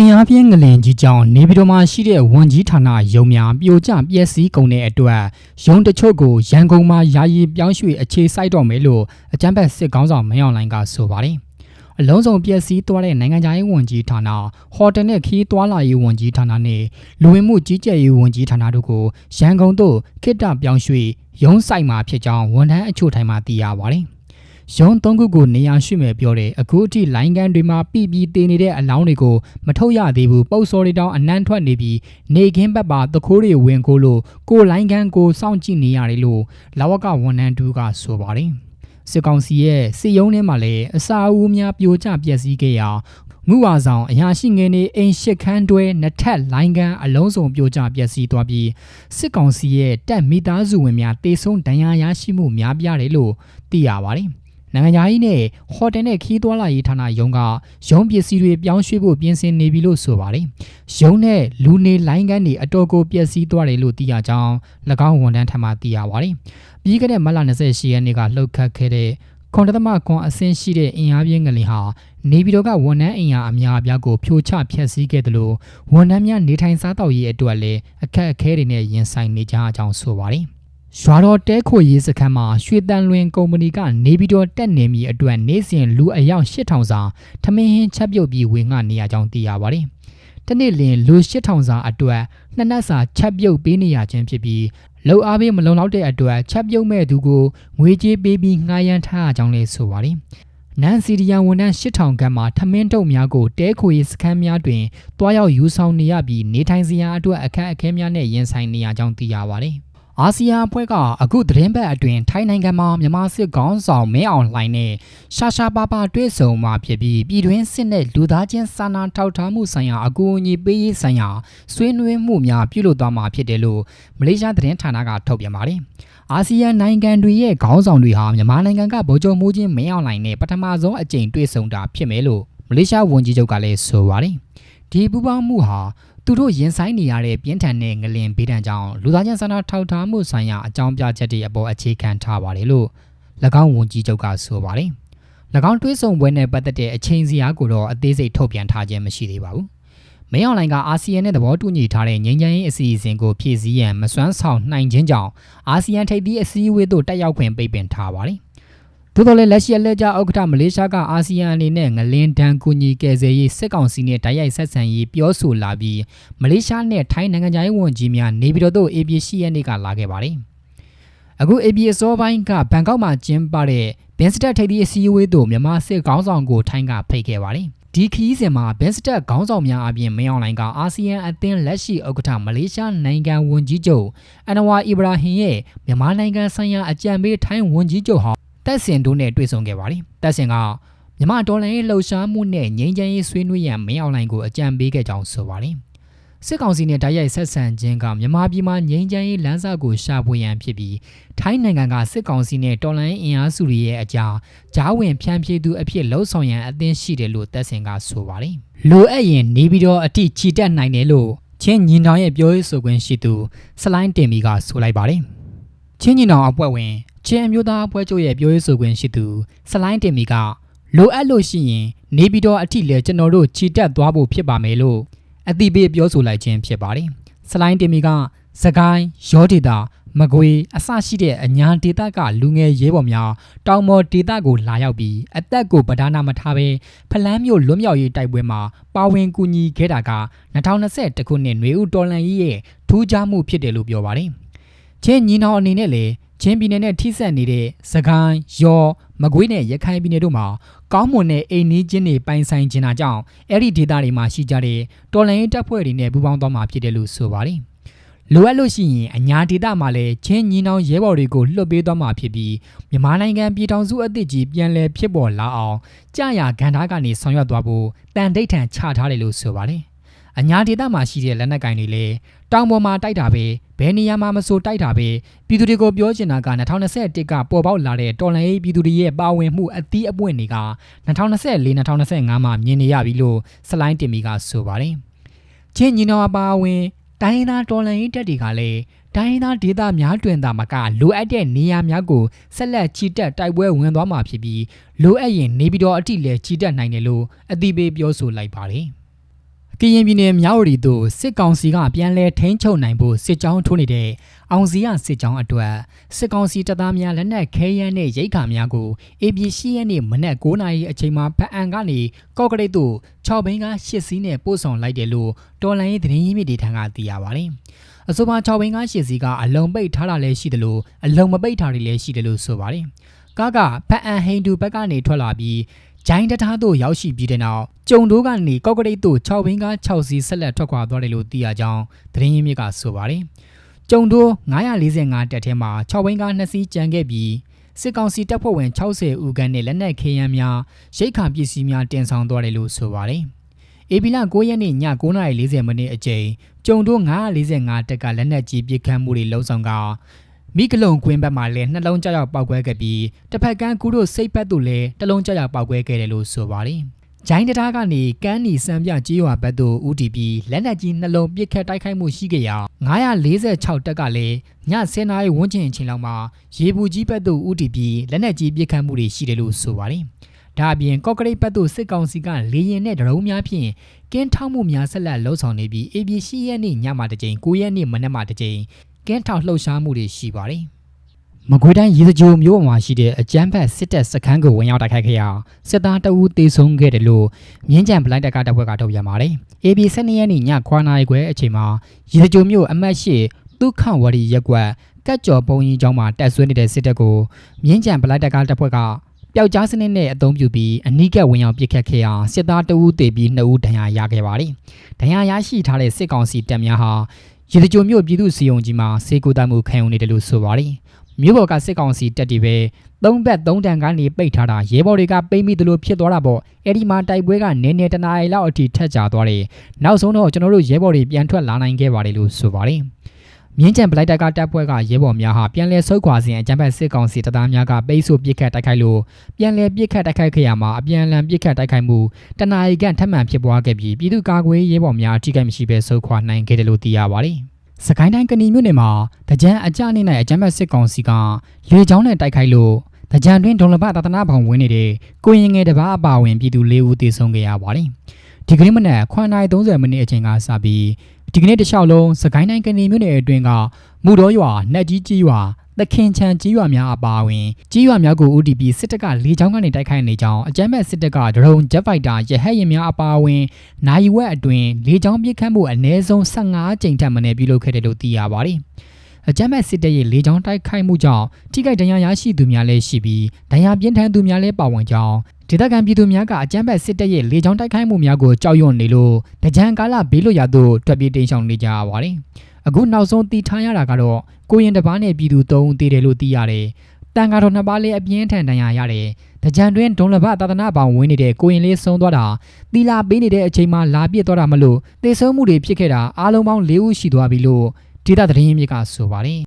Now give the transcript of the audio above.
အင်အားပြင်းငလင်ကြီးကြောင့်နေပြည်တော်မှာရှိတဲ့ဝန်ကြီးဌာနရုံးများပြိုကျပျက်စီးကုန်တဲ့အတွက်ရုံးတချို့ကိုရန်ကုန်မှာယာယီပြောင်းရွှေ့အခြေစိုက်တော့မယ်လို့အကြံဖက်စစ်ကောင်းဆောင်မင်းအောင်လှိုင်ကဆိုပါတယ်။အလုံးစုံပျက်စီးသွားတဲ့နိုင်ငံခြားရေးဝန်ကြီးဌာနဟိုတယ်နဲ့ခီးသွားလာရေးဝန်ကြီးဌာနနဲ့လူဝင်မှုကြီးကြပ်ရေးဝန်ကြီးဌာနတို့ကိုရန်ကုန်သို့ခိတ္တပြောင်းရွှေ့ရုံးဆိုင်မှာဖြစ်ကြောင်းဝန်ထမ်းအချို့ထိုင်မှသိရပါတယ်။ ရုံးသုံးခုကိုနေရာရွှေ့မယ်ပြောတယ်အခုအထိလိုင်းကန်တွေမှာပြပြတည်နေတဲ့အလောင်းတွေကိုမထုတ်ရသေးဘူးပုတ်စော်တွေတောင်အနမ်းထွက်နေပြီးနေခင်းဘက်ပါသခိုးတွေဝင်ကိုလို့ကိုလိုင်းကန်ကိုစောင့်ကြည့်နေရတယ်လို့လာဝကဝန်ထမ်းတူကဆိုပါတယ်စစ်ကောင်စီရဲ့စစ်ရုံးထဲမှာလည်းအစာအုပ်များပြိုကျပျက်စီးခဲ့ရာငူဝါဆောင်အရာရှိငယ်နေအိမ်ရှစ်ခန်းတွဲနှစ်ထပ်လိုင်းကန်အလုံးစုံပြိုကျပျက်စီးသွားပြီးစစ်ကောင်စီရဲ့တပ်မိသားစုဝင်များတေဆုံးဒဏ်ရာရရှိမှုများပြားတယ်လို့သိရပါတယ် နိုင်ငံခြားရေးနဲ့ဟိုတယ်နဲ့ခီးသွွာလာရေးဌာနရုံးကရုံးပစ္စည်းတွေပြောင်းရွှေ့ဖို့ပြင်ဆင်နေပြီလို့ဆိုပါတယ်။ရုံးနဲ့လူနေလိုင်းကန်းတွေအတော်ကိုပျက်စီးသွားတယ်လို့သိရကြောင်း၎င်းဝန်ထမ်းထံမှသိရပါတယ်။ပြီးခဲ့တဲ့မတ်လ28ရက်နေ့ကလှုပ်ခတ်ခဲ့တဲ့ခွန်တသမခွန်အဆင်းရှိတဲ့အင်အားပြင်းငလင်ဟာနေပြည်တော်ကဝန်ထမ်းအင်အားအများအပြားကိုဖြိုချဖျက်ဆီးခဲ့တယ်လို့ဝန်ထမ်းများနေထိုင်စားသောက်ရေးအတွက်လည်းအခက်အခဲတွေနဲ့ရင်ဆိုင်နေကြအကြောင်းဆိုပါတယ်။ ရွာတော်တဲခိုရေးစခန်းမှာရွှေတန်လွင်ကုမ္ပဏီကနေပြည်တော်တက်နေမီအတွက်နေ့စဉ်လူအယောက်8000စာထမင်းဟင်းချက်ပြုတ်ပြီးဝင်ငှနေရကြောင်းသိရပါတယ်။တနေ့လင်လူ8000စာအတွက်နှစ်နက်စာချက်ပြုတ်ပေးနေရခြင်းဖြစ်ပြီးလောက်အားပေးမလုံလောက်တဲ့အတွက်ချက်ပြုတ်မဲ့သူကိုငွေကြေးပေးပြီးငှားရမ်းထားရကြောင်းလည်းဆိုပါတယ်။နန်စီဒီယန်ဝန်ထမ်း8000ခန့်မှာထမင်းတုပ်များကိုတဲခိုရေးစခန်းများတွင်တွားရောက်ယူဆောင်နေရပြီးနေထိုင်စရာအတွက်အခက်အခဲများနဲ့ရင်ဆိုင်နေရကြောင်းသိရပါတယ်။ အာဆီယံအဖွဲ့ကအခုသတင်းပတ်အတွင်းထိုင်းနိုင်ငံမှာမြန်မာစစ်ကောင်းဆောင်မင်းအောင်လှိုင်နဲ့ရှာရှာပါပါတွေ့ဆုံမှာဖြစ်ပြီးပြည်တွင်းစစ်နဲ့လူသားချင်းစာနာထောက်ထားမှုဆိုင်ရာအကူအညီပေးရေးဆိုင်ရာဆွေးနွေးမှုများပြုလုပ်သွားမှာဖြစ်တယ်လို့မလေးရှားသတင်းဌာနကထုတ်ပြန်ပါတယ်။အာဆီယံနိုင်ငံတွေရဲ့ခေါင်းဆောင်တွေဟာမြန်မာနိုင်ငံကဗိုလ်ချုပ်မှုချင်းမင်းအောင်လှိုင်နဲ့ပထမဆုံးအကြိမ်တွေ့ဆုံတာဖြစ်မယ်လို့မလေးရှားဝန်ကြီးချုပ်ကလည်းဆိုပါတယ်။ ဒီပူးပေါင်းမှုဟာသူတို့ရင်ဆိုင်နေရတဲ့ပြင်းထန်တဲ့ငလင်ဘေးဒဏ်ကြောင့်လူသားချင်းစာနာထောက်ထားမှုဆိုင်ရာအကြောင်းပြချက်တွေအပေါ်အခြေခံထားပါတယ်လို့၎င်းဝန်ကြီးချုပ်ကဆိုပါတယ်။၎င်းတွေးဆုံပွဲနဲ့ပတ်သက်တဲ့အချိန်စရာကိုတော့အသေးစိတ်ထုတ်ပြန်ထားခြင်းမရှိသေးပါဘူး။မင်းအောင်လိုင်ကအာဆီယံနဲ့သဘောတူညီထားတဲ့ငြိမ်းချမ်းရေးအစီအစဉ်ကိုဖြည့်ဆည်းရန်မစွမ်းဆောင်နိုင်ခြင်းကြောင့်အာဆီယံထိပ်သီးအစည်းအဝေးသို့တက်ရောက်ခွင့်ပိတ်ပင်ထားပါတယ် သို့တော်လည်းလက်ရှိအလဲကျဥက္ကဋ္ဌမလေးရှားကအာဆီယံအနေနဲ့ငလင်းတန်းကူညီကယ်ဆယ်ရေးစစ်ကောင်စီနဲ့တိုက်ရိုက်ဆက်ဆံရေးပြောဆိုလာပြီးမလေးရှားနဲ့ထိုင်းနိုင်ငံသားဝန်ကြီးများနေပြည်တော်သို့ AB ရှိရက်နေ့ကလာခဲ့ပါတယ်။အခု AB အစောပိုင်းကဘန်ကောက်မှာကျင်းပတဲ့ဘင်စတက်ထိပ်သီးအစည်းအဝေးသို့မြန်မာစစ်ခေါင်းဆောင်ကိုထိုင်းကဖိတ်ခဲ့ပါတယ်။ဒီခီးစဉ်မှာဘင်စတက်ခေါင်းဆောင်များအပြင်မင်းအောင်လိုင်ကအာဆီယံအသင်းလက်ရှိဥက္ကဋ္ဌမလေးရှားနိုင်ငံဝန်ကြီးချုပ်အန်နဝါအီဘရာဟင်ရဲ့မြန်မာနိုင်ငံဆိုင်ရာအကြံပေးထိုင်းဝန်ကြီးချုပ်ဟောင်း တက်စင်တို့နဲ့တွေ့ဆုံခဲ့ပါတယ်။တက်စင်ကမြမတော်လှန်ရေးလှုပ်ရှားမှုနဲ့ငြိမ်းချမ်းရေးဆွေးနွေးရန်မင်းအောင်လှိုင်ကိုအကြံပေးခဲ့ကြောင်းဆိုပါတယ်။စစ်ကောင်စီနဲ့တိုက်ရိုက်ဆက်ဆံခြင်းကမြန်မာပြည်မှာငြိမ်းချမ်းရေးလမ်းစာကိုရှာဖွေရန်ဖြစ်ပြီးထိုင်းနိုင်ငံကစစ်ကောင်စီနဲ့တော်လှန်ရေးအင်အားစုတွေရဲ့အကြားဂျားဝင်ဖြန့်ဖြေသူအဖြစ်လှုံ့ဆော်ရန်အသင်းရှိတယ်လို့တက်စင်ကဆိုပါတယ်။လိုအပ်ရင်နေပြီးတော့အထိချီတက်နိုင်တယ်လို့ချင်းညီနောင်ရဲ့ပြောရေးဆိုခွင့်ရှိသူစလိုင်းတင်မီကဆိုလိုက်ပါတယ်။ချင်းညီနောင်အဖွဲ့ဝင် ချင်းအမျိုးသားအဖွဲ့ချုပ်ရဲ့ပြောရေးဆိုခွင့်ရှိသူဆလိုင်းတင်မီကလိုအပ်လို့ရှိရင်နေပြည်တော်အထိလည်းကျွန်တော်တို့ခြိတက်သွားဖို့ဖြစ်ပါမယ်လို့အတိပေးပြောဆိုလိုက်ခြင်းဖြစ်ပါတယ်။ဆလိုင်းတင်မီကစကိုင်းရောဒေတာမကွေအစရှိတဲ့အညာဒေတာကလူငယ်ရဲဘော်များတောင်ပေါ်ဒေတာကိုလာရောက်ပြီးအသက်ကိုပဓာနာမထားဘဲဖလန်းမြို့လွတ်မြောက်ရေးတိုက်ပွဲမှာပါဝင်ကူညီခဲ့တာက2021ခုနှစ်နွေဦးတော်လန်ကြီးရဲ့ထူးခြားမှုဖြစ်တယ်လို့ပြောပါတယ်။ချင်းညီနောင်အနေနဲ့လည်း ချင်းပြည်နယ်နဲ့ထိစပ်နေတဲ့စကိုင်းရောမကွေးနဲ့ရခိုင်ပြည်နယ်တို့မှာကောင်းမွန်တဲ့အိမ်နီးချင်းတွေပိုင်ဆိုင်ခြင်းတာကြောင့်အဲ့ဒီဒေသတွေမှာရှိကြတဲ့တော်လိုင်းရေးတပ်ဖွဲ့တွေနဲ့ပူးပေါင်းသွားမှာဖြစ်တယ်လို့ဆိုပါတယ်။လိုအပ်လို့ရှိရင်အညာဒေသမှာလည်းချင်းညီနောင်ရဲဘော်တွေကိုလွှတ်ပေးသွားမှာဖြစ်ပြီးမြန်မာနိုင်ငံပြည်ထောင်စုအသစ်ကြီးပြန်လည်ဖြစ်ပေါ်လာအောင်ကြာရဂန္ဓာကနေဆောင်ရွက်သွားဖို့တန်ဒိဋ္ဌံချထားတယ်လို့ဆိုပါတယ်။ အညာဒေသမှာရှိတဲ့လက်နက်ကင်တွေလည်းတောင်ပေါ်မှာတိုက်တာပဲဘယ်နေရာမှာမဆိုတိုက်တာပဲပြည်သူတွေကိုပြောချင်တာက2021ကပေါ်ပေါက်လာတဲ့တော်လှန်ရေးပြည်သူတွေရဲ့ပါဝင်မှုအသီးအပွင့်တွေက2024 2025မှာမြင်နေရပြီလို့စလိုင်းတင်မီကဆိုပါတယ်ချင်းညီနောအပါအဝင်တိုင်းသားတော်လှန်ရေးတပ်တွေကလည်းတိုင်းသားဒေသများတွင်သာမကလိုအပ်တဲ့နေရာများကိုဆက်လက်ချီတက်တိုက်ပွဲဝင်သွားမှာဖြစ်ပြီးလိုအပ်ရင်နေပြည်တော်အထိလည်းချီတက်နိုင်တယ်လို့အသိပေးပြောဆိုလိုက်ပါတယ် ကရင်ပြည်နယ်မြောက်ရီသို့စစ်ကောင်စီကပြန်လည်ထိန်းချုပ်နိုင်ဖို့စစ်ကြောင်းထိုးနေတဲ့အောင်စီရစစ်ကြောင်းအတွက်စစ်ကောင်စီတပ်သားများလက်နက်ခဲယမ်းနဲ့ရိတ်ခါများကို AB ရှိရက်နေ့မနက်9:00နာရီအချိန်မှာဖအံကနေကော့ကရိတ်သို့6ဘင်းကား8စီးနဲ့ပို့ဆောင်လိုက်တယ်လို့တော်လိုင်းရေးသတင်းရင်းမြစ်တွေထံကသိရပါတယ်။အဆိုပါ6ဘင်းကား8စီးကအလုံပိတ်ထားတာလည်းရှိတယ်လို့အလုံမပိတ်ထားတာလည်းရှိတယ်လို့ဆိုပါတယ်။ကားကဖအံဟိန်တူဘက်ကနေထွက်လာပြီး ဂျိုင်းတထားသို့ရောက်ရှိပြီးတဲ့နောက်ကျုံတို့ကနေကော့ကရိတ်သို့6ဘင်းကား6စီးဆက်လက်ထွက်ခွာသွားတယ်လို့သိရကြောင်းသတင်းရင်းမြစ်ကဆိုပါတယ်။ကျုံတို့945တက်ထဲမှာ6ဘင်းကား2စီးကျန်ခဲ့ပြီးစစ်ကောင်စီတပ်ဖွဲ့ဝင်60ဦးခန့်နဲ့လက်နက်ခဲယမ်းများရိတ်ခါပစ္စည်းများတင်ဆောင်သွားတယ်လို့ဆိုပါတယ်။အေပီလာ9ရက်နေ့ည9:40မိနစ်အချိန်ကျုံတို့945တက်ကလက်နက်ကြီးပစ်ခတ်မှုတွေလှုံ့ဆော်က မိကလုံကွင်းဘက်မှာလည်းနှလုံးကြောက်ရောက်ပောက်ကွဲခဲ့ပြီးတစ်ဖက်ကန်းကူတို့စိတ်ဘက်သို့လည်းတစ်လုံးကြောက်ရောက်ပောက်ကွဲခဲ့တယ်လို့ဆိုပါတယ်။ဂျိုင်းတထားကနေကန်းနီစံပြကြေးရွာဘက်သို့ဦးတည်ပြီးလက်နက်ကြီးနှလုံးပစ်ခတ်တိုက်ခိုက်မှုရှိခဲ့ရာ946တက်ကလည်းည10နာရီဝန်းကျင်အချိန်လောက်မှာရေဘူးကြီးဘက်သို့ဦးတည်ပြီးလက်နက်ကြီးပစ်ခတ်မှုတွေရှိတယ်လို့ဆိုပါတယ်။ဒါအပြင်ကော့ကရိတ်ဘက်သို့စစ်ကောင်စီကလေရင်နဲ့ဒရုန်းများဖြင့်ကင်းထောက်မှုများဆက်လက်လှုပ်ဆောင်နေပြီး AB ရှိရက်နေ့ညမှာတစ်ကြိမ်9ရက်နေ့မနက်မှာတစ်ကြိမ် ကင်းထောက်လှုပ်ရှားမှုတွေရှိပါတယ်။မကွေးတိုင်းရေစကြိုမြို့ပေါ်မှာရှိတဲ့အကျန်းဖက်စစ်တပ်စခန်းကိုဝင်ရောက်တိုက်ခိုက်ခဲ့ရာစစ်သားတအူးတေဆုံးခဲ့တယ်လို့မြင်းကြံပလိုင်းတက်ကတပ်ဖွဲ့ကထုတ်ပြန်ပါတယ်။ AB 12ရက်နေ့ည9:00နာရီခွဲအချိန်မှာရေစကြိုမြို့အမှတ်၈ဒုက္ခဝရီရက်ကွက်ကတ်ကျော်ပုံကြီးကျောင်းမှာတက်ဆွဲနေတဲ့စစ်တပ်ကိုမြင်းကြံပလိုက်တက်ကတပ်ဖွဲ့က ပျောက်ကြားစနစ်နဲ့အသုံးပြုပြီးအနီးကပ်ဝင်ရောက်ပစ်ခတ်ခဲ့ရာစစ်သားတအူးတေပြီး2ဦးဒဏ်ရာရခဲ့ပါတယ်။ဒဏ်ရာရရှိထားတဲ့စစ်ကောင်စီတပ်များဟာရေစကြိုမြို့ပြည်သူ့စီယုံကြီးမှာစေကူတမှုခံယူနေတယ်လို့ဆိုပါတယ်။မြို့ပေါ်ကစစ်ကောင်စီတပ်တွေပဲသုံးဘက်သုံးတန်ကနေပိတ်ထားတာရဲဘော်တွေကပိတ်မိသလိုဖြစ်သွားတာပေါ့အဲ့ဒီမှာတိုက်ပွဲကနည်းနည်းတနားရီလောက်အထိထက်ကြသွားတယ်နောက်ဆုံးတော့ကျွန်တော်တို့ရဲဘော်တွေပြန်ထွက်လာနိုင်ခဲ့ပါတယ်လို့ဆိုပါတယ် မြင်းကြံပလိုက်တက်ကတပ်ဖွဲ့ကရဲဘော်များဟာပြန်လည်ဆုတ်ခွာစဉ်အကြမ်းဖက်စစ်ကောင်စီတပ်သားများကပိတ်ဆို့ပစ်ခတ်တိုက်ခိုက်လို့ပြန်လည်ပစ်ခတ်တိုက်ခိုက်ခဲ့ရမှာအပြန်အလှန်ပစ်ခတ်တိုက်ခိုက်မှုတနအီကန်ထပ်မံဖြစ်ပွားခဲ့ပြီးပြည်သူ့ကာကွယ်ရေးရဲဘော်များအထိကိမရှိဘဲဆုတ်ခွာနိုင်ခဲ့တယ်လို့သိရပါတယ်။စကိုင်းတိုင်းကဏီမြို့နယ်မှာတကြံအကြအနေနဲ့အကြမ်းဖက်စစ်ကောင်စီကလေကြောင်းနဲ့တိုက်ခိုက်လို့တကြံတွင်ဒုံလဘသာသနာဖောင်ဝင်နေတဲ့ကိုရင်ငယ်တပားအပါဝင်ပြည်သူ၄ဦးသေဆုံးခဲ့ရပါတယ်။ဒီကနေ့မနက်9:30မိနစ်အချိန်ကစပြီး ဒီကနေ့တခြားလုံးစကိုင်းတိုင်းကနေမြို့နယ်အတွင်းကမူတော်ရွာနှက်ကြီးကြီးရွာသခင်ချံကြီးရွာများအပါအဝင်ကြီးရွာများကို OTP စစ်တပ်ကလေကြောင်းကနေတိုက်ခိုက်နေကြောင်းအကြမ်းဖက်စစ်တပ်ကဒရုန်းဂျက်ဖိုက်တာရဟတ်ယာဉ်များအပါအဝင်နိုင်ဝက်အတွင်းလေကြောင်းပစ်ခတ်မှုအနည်းဆုံး15ကြိမ်ထက်မနည်းပြုလုပ်ခဲ့တယ်လို့သိရပါတယ်။အကြမ်းဖက်စစ်တပ်ရဲ့လေကြောင်းတိုက်ခိုက်မှုကြောင့်ထိခိုက်ဒဏ်ရာရရှိသူများလည်းရှိပြီးဒဏ်ရာပြင်းထန်သူများလည်းပါဝင်ကြောင်း ဒေသခံပြည်သူများကအကြမ်းဖက်စစ်တပ်ရဲ့လေကြောင်းတိုက်ခိုက်မှုများကိုကြောက်ရွံ့နေလို့တကြံကာလဘေးလွတ်ရာသို့ထွက်ပြေးတိမ်းရှောင်နေကြရပါတယ်။အခုနောက်ဆုံးတီထားရတာကတော့ကိုရင်တစ်ပါးနဲ့ပြည်သူ၃ဦးတည်တယ်လို့သိရတယ်။တန်ကာတော်နှစ်ပါးလေးအပြင်းထန်ဒဏ်ရာရတယ်။တကြံတွင်ဒုံလဘသာသနာပေါင်ဝင်နေတဲ့ကိုရင်လေးဆုံးသွားတာသီလာပေးနေတဲ့အချိန်မှာလာပြစ်သွားတာမလို့သေဆုံးမှုတွေဖြစ်ခဲ့တာအားလုံးပေါင်း၄ဦးရှိသွားပြီလို့ဒေသသတင်းရင်းမြစ်ကဆိုပါတယ်